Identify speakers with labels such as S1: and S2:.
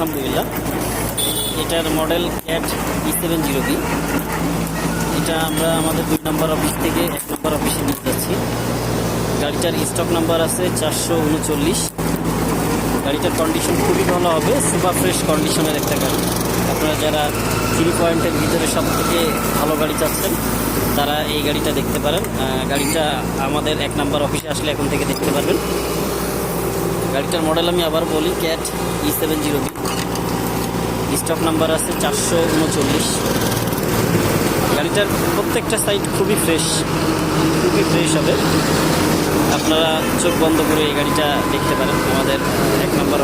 S1: আলহামদুলিল্লাহ। এটার model Cat E seven zero B এটা আমরা আমাদের দুই নম্বর অফিস থেকে এক নম্বর অফিসে নিয়ে যাচ্ছি। গাড়িটার স্টক নাম্বার আছে চারশো উনচল্লিশ। গাড়িটার কন্ডিশন খুবই ভালো হবে সুপার ফ্রেশ কন্ডিশনের একটা গাড়ি। আপনারা যারা থ্রি পয়েন্টের ভিতরে সব থেকে ভালো গাড়ি চাচ্ছেন, তারা এই গাড়িটা দেখতে পারেন। গাড়িটা আমাদের এক নাম্বার অফিসে আসলে এখন থেকে দেখতে পারবেন। গাড়িটার মডেল আমি আবার বলি Cat E seven zero stock number আছে চারশো উনচল্লিশ। গাড়িটার প্রত্যেকটা সাইড খুবই ফ্রেশ খুবই ফ্রেশ হবে। আপনারা চোখ বন্ধ করে এই গাড়িটা দেখতে পারেন। আমাদের এক নম্বর